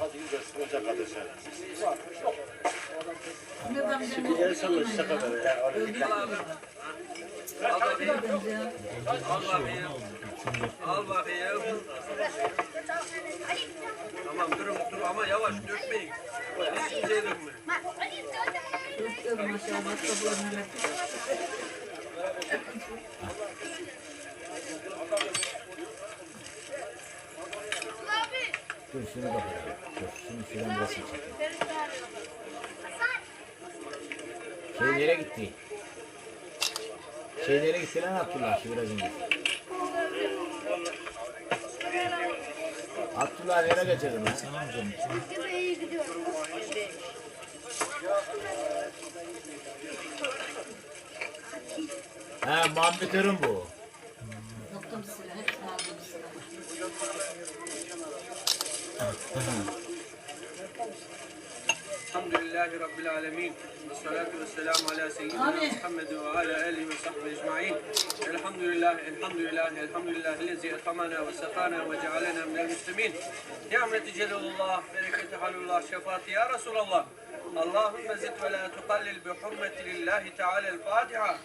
Hadi gidersin ocak kardeşler. Bir yer salla şaka böyle ya. Al bakayım. Al bakayım. Tamam durun dur ama yavaş dökmeyin. Hiç kimseye dökme. Döktüm maşallah. Sabır millet. Dur şunu da koyalım. Dur şunu şuradan resim çekeyim. Şey nereye gitti? Şey nereye gitti lan Abdullah şu biraz önce. Abdullah nereye kaçırdın lan? Ha Muhammed'in bu. Yaptım size. الحمد لله رب العالمين والصلاة والسلام على سيدنا محمد وعلى آله وصحبه أجمعين. الحمد لله الحمد لله الحمد لله الذي أطمنا وسقانا وجعلنا من المسلمين. نعمة جلال الله بركة حل الله شفاعتي يا رسول الله. اللهم زد ولا تقلل بحرمة لله تعالى الفاتحة.